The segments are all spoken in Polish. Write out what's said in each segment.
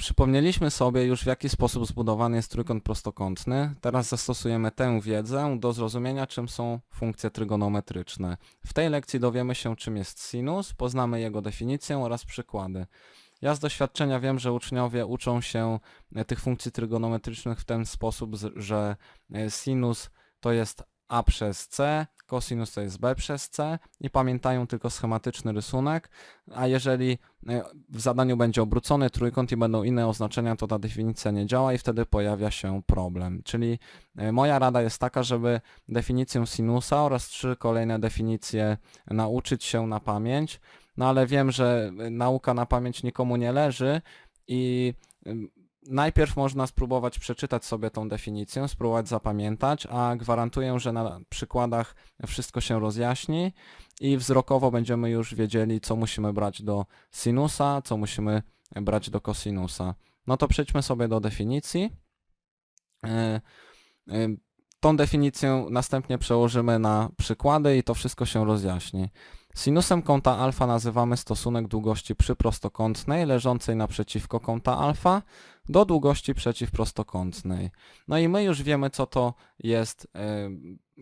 Przypomnieliśmy sobie już w jaki sposób zbudowany jest trójkąt prostokątny. Teraz zastosujemy tę wiedzę do zrozumienia czym są funkcje trygonometryczne. W tej lekcji dowiemy się czym jest sinus, poznamy jego definicję oraz przykłady. Ja z doświadczenia wiem, że uczniowie uczą się e, tych funkcji trygonometrycznych w ten sposób, że e, sinus to jest a przez c, cosinus to jest b przez c i pamiętają tylko schematyczny rysunek, a jeżeli e, w zadaniu będzie obrócony trójkąt i będą inne oznaczenia, to ta definicja nie działa i wtedy pojawia się problem. Czyli e, moja rada jest taka, żeby definicję sinusa oraz trzy kolejne definicje nauczyć się na pamięć, no ale wiem, że e, nauka na pamięć nikomu nie leży i najpierw można spróbować przeczytać sobie tą definicję, spróbować zapamiętać, a gwarantuję, że na przykładach wszystko się rozjaśni i wzrokowo będziemy już wiedzieli, co musimy brać do sinusa, co musimy brać do kosinusa. No to przejdźmy sobie do definicji. E, e, Tą definicję następnie przełożymy na przykłady i to wszystko się rozjaśni. Sinusem kąta alfa nazywamy stosunek długości przyprostokątnej leżącej naprzeciwko kąta alfa do długości przeciwprostokątnej. No i my już wiemy, co to jest, e,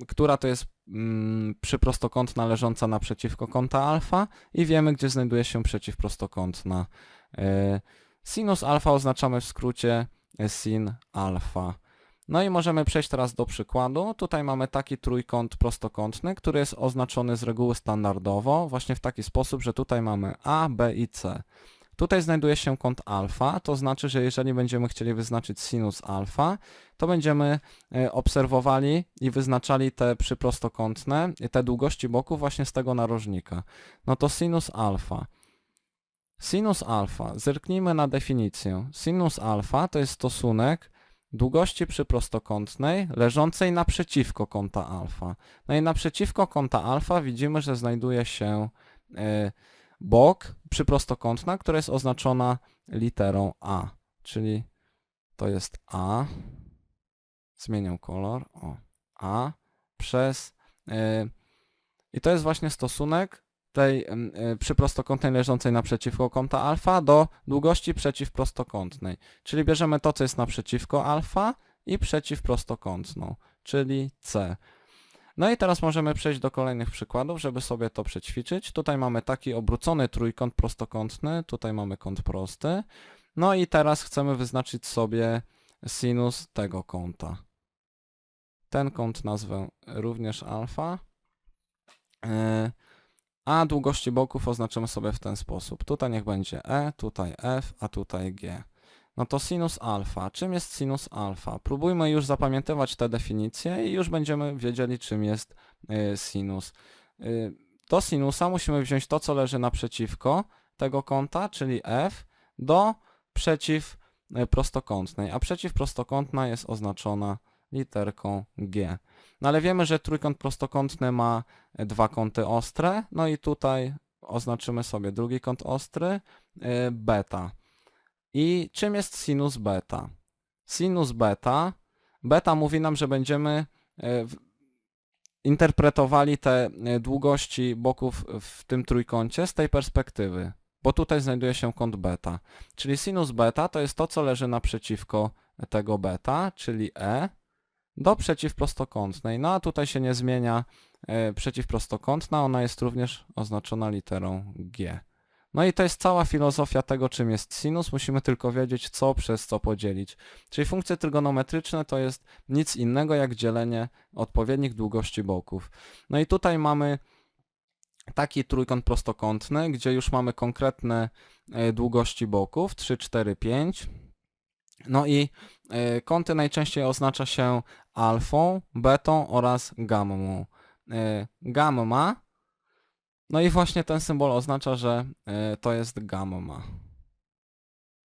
która to jest mm, przyprostokątna leżąca naprzeciwko kąta alfa i wiemy, gdzie znajduje się przeciwprostokątna. E, Sinus alfa oznaczamy w skrócie sin alfa. No i możemy przejść teraz do przykładu. Tutaj mamy taki trójkąt prostokątny, który jest oznaczony z reguły standardowo, właśnie w taki sposób, że tutaj mamy A, B i C. Tutaj znajduje się kąt alfa, to znaczy, że jeżeli będziemy chcieli wyznaczyć sinus alfa, to będziemy e, obserwowali i wyznaczali te przyprostokątne, i te długości boków właśnie z tego narożnika. No to sinus alfa. Sinus alfa, zerknijmy na definicję. Sinus alfa to jest stosunek długości przyprostokątnej leżącej naprzeciwko kąta alfa. No i naprzeciwko kąta alfa widzimy, że znajduje się e, bok przyprostokątna, która jest oznaczona literą A, czyli to jest A, zmienię kolor, o, A przez e, i to jest właśnie stosunek tej e, przyprostokątnej leżącej naprzeciwko kąta alfa do długości przeciwprostokątnej. Czyli bierzemy to, co jest naprzeciwko alfa i przeciwprostokątną, czyli C. No i teraz możemy przejść do kolejnych przykładów, żeby sobie to przećwiczyć. Tutaj mamy taki obrócony trójkąt prostokątny, tutaj mamy kąt prosty. No i teraz chcemy wyznaczyć sobie sinus tego kąta. Ten kąt nazwę również alfa. E, a długości boków oznaczymy sobie w ten sposób. Tutaj niech będzie E, tutaj F, a tutaj G. No to sinus alfa. Czym jest sinus alfa? Próbujmy już zapamiętywać te definicje i już będziemy wiedzieli, czym jest y, sinus. Y, do sinusa musimy wziąć to, co leży naprzeciwko tego kąta, czyli F, do przeciwprostokątnej, a przeciwprostokątna jest oznaczona literką G. No ale wiemy, że trójkąt prostokątny ma e, dwa kąty ostre, no i tutaj oznaczymy sobie drugi kąt ostry, y, beta. I czym jest sinus beta? Sinus beta, beta mówi nam, że będziemy e, interpretowali te e, długości boków w tym trójkącie z tej perspektywy, bo tutaj znajduje się kąt beta. Czyli sinus beta to jest to, co leży naprzeciwko tego beta, czyli E, do przeciwprostokątnej. No a tutaj się nie zmienia e, przeciwprostokątna, ona jest również oznaczona literą G. No i to jest cała filozofia tego, czym jest sinus. Musimy tylko wiedzieć, co przez co podzielić. Czyli funkcje trygonometryczne to jest nic innego jak dzielenie odpowiednich długości boków. No i tutaj mamy taki trójkąt prostokątny, gdzie już mamy konkretne e, długości boków 3, 4, 5. No i e, kąty najczęściej oznacza się alfą, betą oraz gammą. E, Gamma no i właśnie ten symbol oznacza, że e, to jest gamma.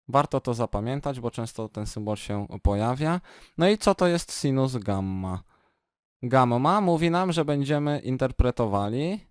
Warto to zapamiętać, bo często ten symbol się pojawia. No i co to jest sinus gamma? Gamma mówi nam, że będziemy interpretowali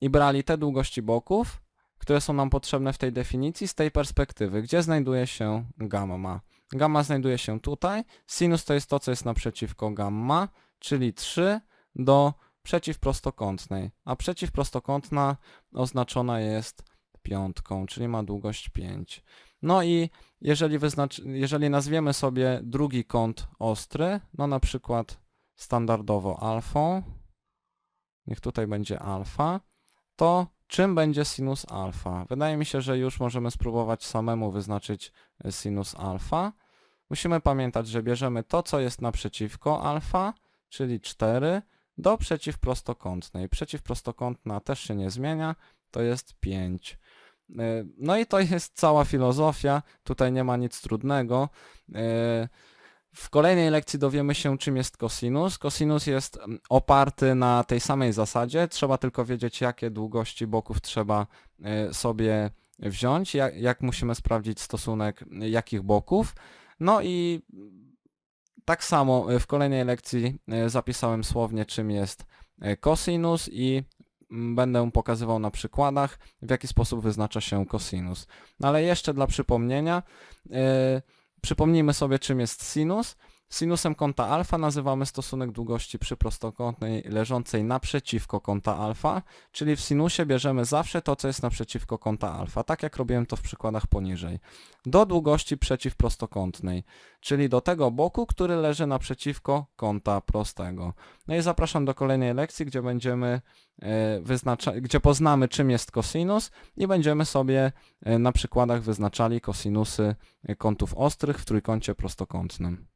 i brali te długości boków, które są nam potrzebne w tej definicji z tej perspektywy, gdzie znajduje się gamma. Gamma znajduje się tutaj, sinus to jest to, co jest naprzeciwko gamma, czyli 3 do przeciwprostokątnej, a przeciwprostokątna oznaczona jest piątką, czyli ma długość 5. No i jeżeli, jeżeli nazwiemy sobie drugi kąt ostry, no na przykład standardowo alfą, niech tutaj będzie alfa, to czym będzie sinus alfa? Wydaje mi się, że już możemy spróbować samemu wyznaczyć sinus alfa. Musimy pamiętać, że bierzemy to, co jest naprzeciwko alfa, czyli 4, do przeciwprostokątnej. Przeciwprostokątna też się nie zmienia, to jest 5. E, No i to jest cała filozofia, tutaj nie ma nic trudnego. E, W kolejnej lekcji dowiemy się, czym jest kosinus. Kosinus jest mm, oparty na tej samej zasadzie, trzeba tylko wiedzieć, jakie długości boków trzeba e, sobie wziąć, jak, jak musimy sprawdzić stosunek jakich boków. No i tak samo e, w kolejnej lekcji e, zapisałem słownie, czym jest e, kosinus i mm, będę pokazywał na przykładach, w jaki sposób wyznacza się kosinus. No ale jeszcze dla przypomnienia, e, przypomnijmy sobie, czym jest sinus. Sinusem kąta alfa nazywamy stosunek długości przy prostokątnej leżącej naprzeciwko kąta alfa, czyli w sinusie bierzemy zawsze to, co jest naprzeciwko kąta alfa, tak jak robiłem to w przykładach poniżej, do długności przeciwprostokątnej, czyli do tego boku, który leży naprzeciwko kąta prostego. No i zapraszam do kolejnej lekcji, gdzie będziemy e, gdzie poznamy czym jest kosinus i będziemy sobie e, na przykładach wyznaczali kosinusy e, kątów ostrych w trójkącie prostokątnym.